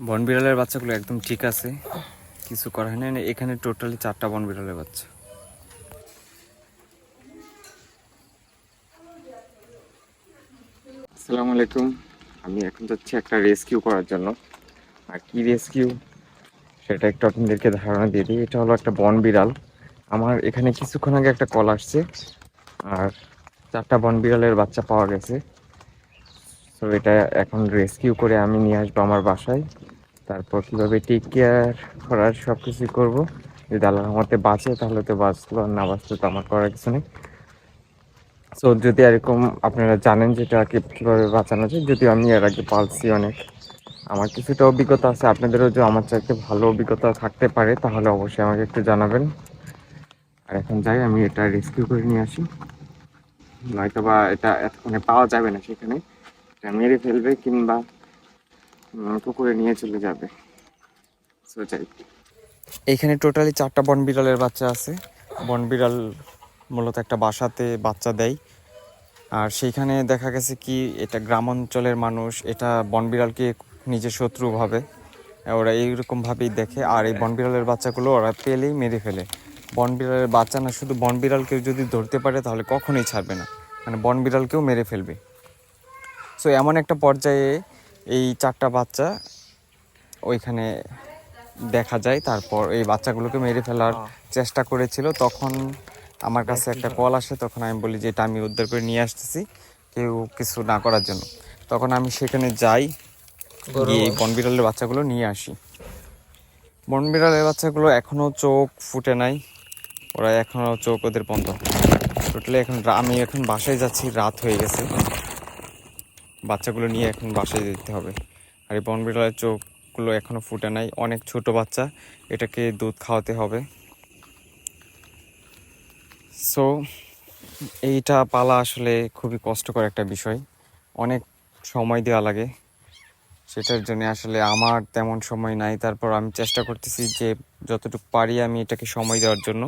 বন বিড়ালের বাচ্চাগুলো একদম ঠিক আছে। কিছু করা হয় না এখানে টোটালি চারটা বন বিড়ালের বাচ্চা। আসসালামু আলাইকুম। আমি এখন যাচ্ছি একটা রেস্কিউ করার জন্য। আর কি রেস্কিউ? সেটা একটু আপনাদেরকে ধারণা দিয়ে দিই। এটা হলো একটা বন বিড়াল আমার এখানে কিছুক্ষণ আগে একটা কল আসছে। আর চারটা বন বিড়ালের বাচ্চা পাওয়া গেছে। তো এটা এখন রেস্কিউ করে আমি নিয়ে আসব আমার বাসায়। তারপর কীভাবে টেক কেয়ার করার সব কিছুই করব। যদি আল্লাহর মতে বাঁচে, তাহলে তো বাঁচলো আর না বাঁচলে তো আমার করার কিছু নেই। সো যদি এরকম আপনারা জানেন যে এটাকে কীভাবে বাঁচানো যায়, যদিও আমি এর আগে পালছি অনেক। আমার কিছুটা অভিজ্ঞতা আছে, আপনাদেরও যে আমার চাইতে ভালো অভিজ্ঞতা থাকতে পারে, তাহলে অবশ্যই আমাকে একটু জানাবেন। আর এখন যাই, আমি এটা রেস্কিউ করে নিয়ে আসি। নয়তো বা এটা এতক্ষণে পাওয়া যাবে না সেখানে। এটা মেরে ফেলবে কিংবা পুকুরে নিয়ে চলে যাবে। এইখানে টোটালি চারটা বন বিড়ালের বাচ্চা আছে। বন বিড়াল মূলত একটা বাসাতে বাচ্চা দেয়। আর সেইখানে দেখা গেছে কি, এটা গ্রাম অঞ্চলের মানুষ, এটা বন বিড়ালকে নিজের শত্রু ভাবে। ওরা এইরকম ভাবেই দেখে, আর এই বন বিড়ালের বাচ্চাগুলো ওরা পেলেই মেরে ফেলে। বন বিড়ালের বাচ্চা না, শুধু বন বিড়ালকেও যদি ধরতে পারে, তাহলে কখনোই ছাড়বে না। মানে বন বিড়ালকেও মেরে ফেলবে। সো এমন একটা পর্যায়ে এই চারটা বাচ্চা ওইখানে দেখা যায়। তারপর এই বাচ্চাগুলোকে মেরে ফেলার চেষ্টা করেছিল। তখন আমার কাছে একটা কল আসে তখন আমি বলি যে এটা আমি উদ্ধার করে নিয়ে আসতেছি কেউ কিছু না করার জন্য। তখন আমি সেখানে যাই গিয়ে এই বনবিড়ালের বাচ্চাগুলো নিয়ে আসি। বনবিড়ালের বাচ্চাগুলো এখনও চোখ ফুটে নাই। ওরা এখনও চোখ ওদের বন্ধ। টোটালি এখন আমি এখন বাসায় যাচ্ছি রাত হয়ে গেছে। বাচ্চাগুলো নিয়ে এখন বাসায় দিতে হবে। আর এই বনবিড়ালের চোখগুলো এখনও ফুটে নাই। অনেক ছোট বাচ্চা, এটাকে দুধ খাওয়াতে হবে। সো এইটা পালা আসলে খুবই কষ্টকর একটা বিষয়। অনেক সময় দেওয়া লাগে। সেটার জন্য আসলে আমার তেমন সময় নাই। তারপর আমি চেষ্টা করতেছি যে যতটুকু পারি আমি এটাকে সময় দেওয়ার জন্য।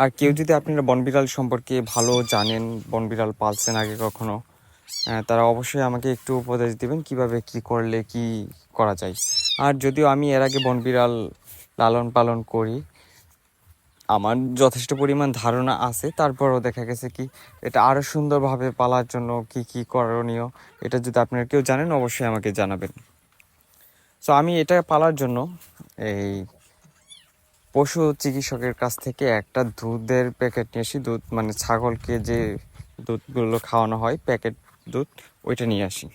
আর কেউ যদি আপনারা বনবিড়াল সম্পর্কে ভালো জানেন বনবিড়াল পালছেন আগে কখনো তারা অবশ্যই আমাকে একটু উপদেশ দিবেন কীভাবে কি করলে কি করা যায়। আর যদিও আমি এর আগে বনবিড়াল লালন পালন করি, আমার যথেষ্ট পরিমাণ ধারণা আছে, তারপরও দেখা গেছে কি এটা আরও সুন্দরভাবে পালার জন্য কি কি করণীয়, এটা যদি আপনারা কেউ জানেন অবশ্যই আমাকে জানাবেন। সো আমি এটা পালার জন্য এই পশু চিকিৎসকের কাছ থেকে একটা দুধের প্যাকেট নিয়ে আসি। দুধ মানে ছাগলকে যে দুধগুলো খাওয়ানো হয়, প্যাকেট দুধ, ওইটা নিয়ে আসি।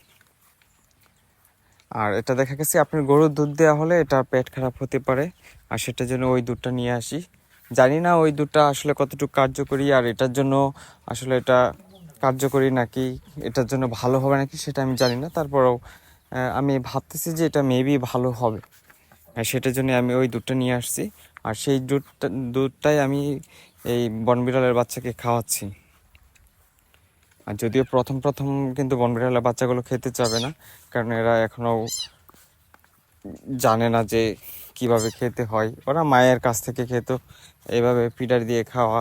আর এটা দেখা গেছে আপনার গরুর দুধ দেওয়া হলে এটা পেট খারাপ হতে পারে, আর সেটার জন্য ওই দুধটা নিয়ে আসি। জানি না ওই দুধটা আসলে কতটুকু কার্যকরী, আর এটার জন্য আসলে এটা কার্যকরী নাকি, এটার জন্য ভালো হবে নাকি সেটা আমি জানি না। তারপরেও আমি ভাবতেছি যে এটা মেবি ভালো হবে। আর সেটার জন্য আমি ওই দুধটা নিয়ে আসছি। আর সেই দুধটা, দুধটাই আমি এই বনবিড়ালের বাচ্চাকে খাওয়াচ্ছি। আর যদিও প্রথম প্রথম কিন্তু বনবিড়ালের বাচ্চাগুলো খেতে চাবে না কারণ এরা এখনও জানে না যে কীভাবে খেতে হয়। ওরা মায়ের কাছ থেকে খেত এইভাবে পিডার দিয়ে খাওয়া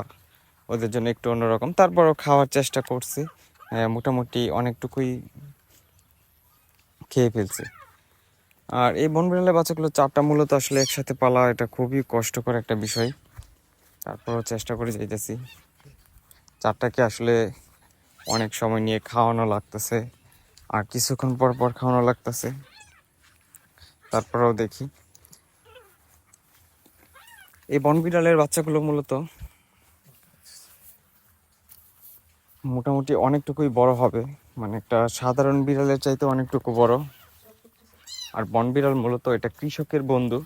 ওদের জন্য একটু অন্যরকম। তারপরও খাওয়ার চেষ্টা করছে হ্যাঁ, মোটামুটি অনেকটুকুই খেয়ে ফেলছে। আর এই বনবিড়ালের বাচ্চাগুলো চারটা মূলত আসলে একসাথে পালা এটা খুবই কষ্টকর একটা বিষয়। তারপরও চেষ্টা করে যাইতেছি। চারটাকে আসলে অনেক সময় নিয়ে খাওয়ানো লাগতেছে, আর কিছুক্ষণ পর পর খাওয়ানো লাগতেছে। তারপরেও দেখি। এই বন বিড়ালের বাচ্চাগুলো মূলত মোটামুটি অনেকটুকুই বড় হবে। মানে একটা সাধারণ বিড়ালের চাইতে অনেকটুকু বড়। আর বন বিড়াল মূলত এটা কৃষকের বন্ধু।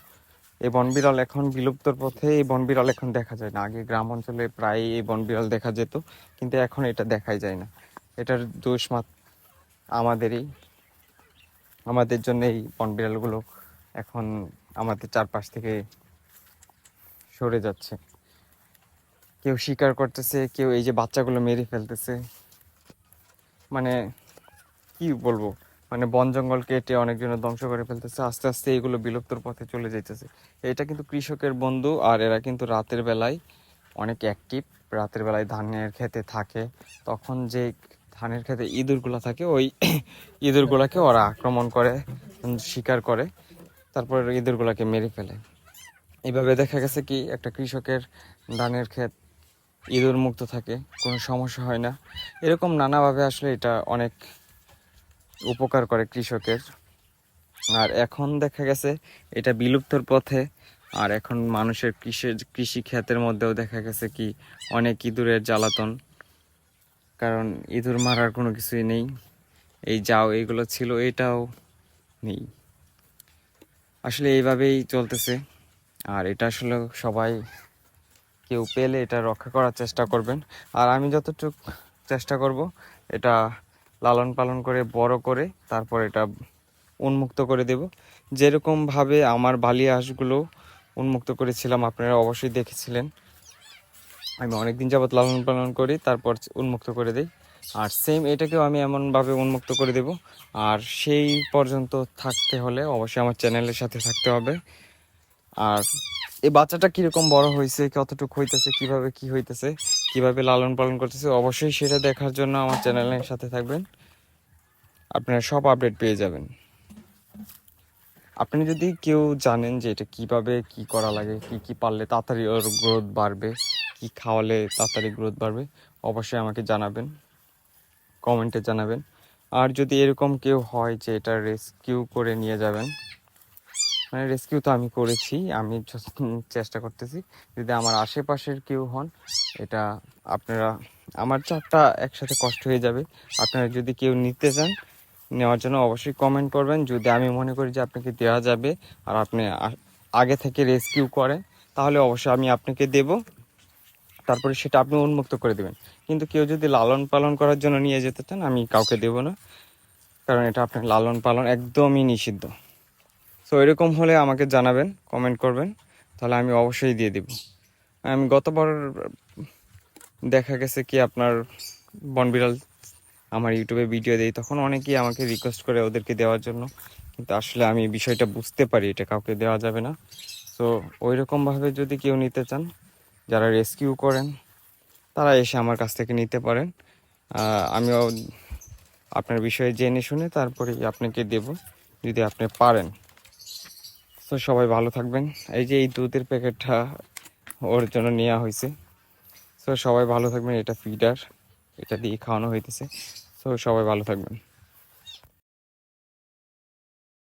এই বন বিড়াল এখন বিলুপ্তর পথে, এই বন বিড়াল এখন দেখা যায় না। আগে গ্রাম অঞ্চলে প্রায় এই বন বিড়াল দেখা যেত, কিন্তু এখন এটা দেখাই যায় না। এটার দোষ মাত্র আমাদেরই। আমাদের জন্য এই বন বিড়ালগুলো এখন আমাদের চারপাশ থেকে সরে যাচ্ছে। কেউ শিকার করতেছে, কেউ এই যে বাচ্চাগুলো মেরে ফেলতেছে। মানে কি বলব? মানে বন জঙ্গল কেটে অনেকজনের ধ্বংস করে ফেলতেছে, আস্তে আস্তে এগুলো বিলুপ্তর পথে চলে যাইতেছে। এটা কিন্তু কৃষকের বন্ধু আর এরা কিন্তু রাতের বেলায় অনেক অ্যাক্টিভ রাতের বেলায় ধানের খেতে থাকে। তখন যে ধানের খেতে ইঁদুরগুলো থাকে, ওই ইঁদুরগুলোকে ওরা আক্রমণ করে, শিকার করে, তারপর ইঁদুরগুলোকে মেরে ফেলে। এইভাবে দেখা গেছে কি, একটা কৃষকের ধানের ক্ষেত ইঁদুর মুক্ত থাকে, কোনো সমস্যা হয় না। এরকম নানাভাবে আসলে এটা অনেক উপকার করে কৃষকের। আর এখন দেখা গেছে এটা বিলুপ্তর পথে। আর এখন মানুষের কৃষি কৃষি ক্ষেতের মধ্যেও দেখা গেছে কি অনেক ইঁদুরের জ্বালাতন। কারণ ইঁদুর মারার কোনো কিছুই নেই। এই যাও এইগুলো ছিল, এটাও নেই। আসলে এইভাবেই চলতেছে। আর এটা আসলে সবাই কেউ পেলে এটা রক্ষা করার চেষ্টা করবেন। আর আমি যতটুকু চেষ্টা করব, এটা লালন পালন করে, বড় করে, তারপর এটা উন্মুক্ত করে দেব। যেরকমভাবে আমার বালি হাঁসগুলো উন্মুক্ত করেছিলাম, আপনারা অবশ্যই দেখেছিলেন। আমি অনেকদিন যাবত লালন পালন করি, তারপর উন্মুক্ত করে দিই। আর সেম এটাকেও আমি এমনভাবে উন্মুক্ত করে দেব। আর সেই পর্যন্ত থাকতে হলে অবশ্যই আমার চ্যানেলের সাথে থাকতে হবে। আর এই বাচ্চাটা কীরকম বড় হয়েছে কতটুকু হইতেছে, কীভাবে কি হইতেছে কীভাবে লালন পালন করতেছে, অবশ্যই সেটা দেখার জন্য আমার চ্যানেলের সাথে থাকবেন। আপনারা সব আপডেট পেয়ে যাবেন। আপনি যদি কেউ জানেন যে এটা কীভাবে কি করা লাগে, কি কি পারলে তাড়াতাড়ি ওর গ্রোথ বাড়বে, কি খাওয়ালে তাড়াতাড়ি গ্রোথ বাড়বে, অবশ্যই আমাকে জানাবেন কমেন্টে জানাবেন। আর যদি এরকম কেউ হয় যে এটা রেস্কিউ করে নিয়ে যাবেন মানে রেস্কিউ তো আমি করেছি, আমি চেষ্টা করতেছি, যদি আমার আশেপাশের কেউ হন, এটা আপনারা, আমার চারটা একসাথে কষ্ট হয়ে যাবে, আপনারা যদি কেউ নিতে চান, নেওয়ার জন্য অবশ্যই কমেন্ট করবেন। যদি আমি মনে করি যে আপনাকে দেওয়া যাবে আর আপনি আগে থেকে রেস্কিউ করেন, তাহলে অবশ্যই আমি আপনাকে দেব। তারপরে সেটা আপনি উন্মুক্ত করে দেবেন। কিন্তু কেউ যদি লালন পালন করার জন্য নিয়ে যেতে চান, আমি কাউকে দেব না। কারণ এটা আপনার লালন পালন একদমই নিষিদ্ধ। সো এরকম হলে আমাকে জানাবেন কমেন্ট করবেন, তাহলে আমি অবশ্যই দিয়ে দিব। আমি গতবার দেখা গেছে কি আপনার বনবিড়াল আমার ইউটিউবে ভিডিও দেই তখন অনেকেই আমাকে রিকোয়েস্ট করে ওদেরকে দেওয়ার জন্য। কিন্তু আসলে আমি বিষয়টা বুঝতে পারি, এটা কাউকে দেওয়া যাবে না। সো ওই রকমভাবে যদি কেউ নিতে চান, যারা রেস্কিউ করেন, তারা এসে আমার কাছ থেকে নিতে পারেন। আমিও আপনার বিষয়ে জেনে শুনে তারপরে আপনাকে দেব, যদি আপনি পারেন। তো সবাই ভালো থাকবেন। এই যে এই দুধের প্যাকেটটা ওর জন্য নেওয়া হয়েছে। সো সবাই ভালো থাকবেন, এটা ফিডার, এটা দিয়ে খাওয়ানো হইতেছে। সো সবাই ভালো থাকবেন।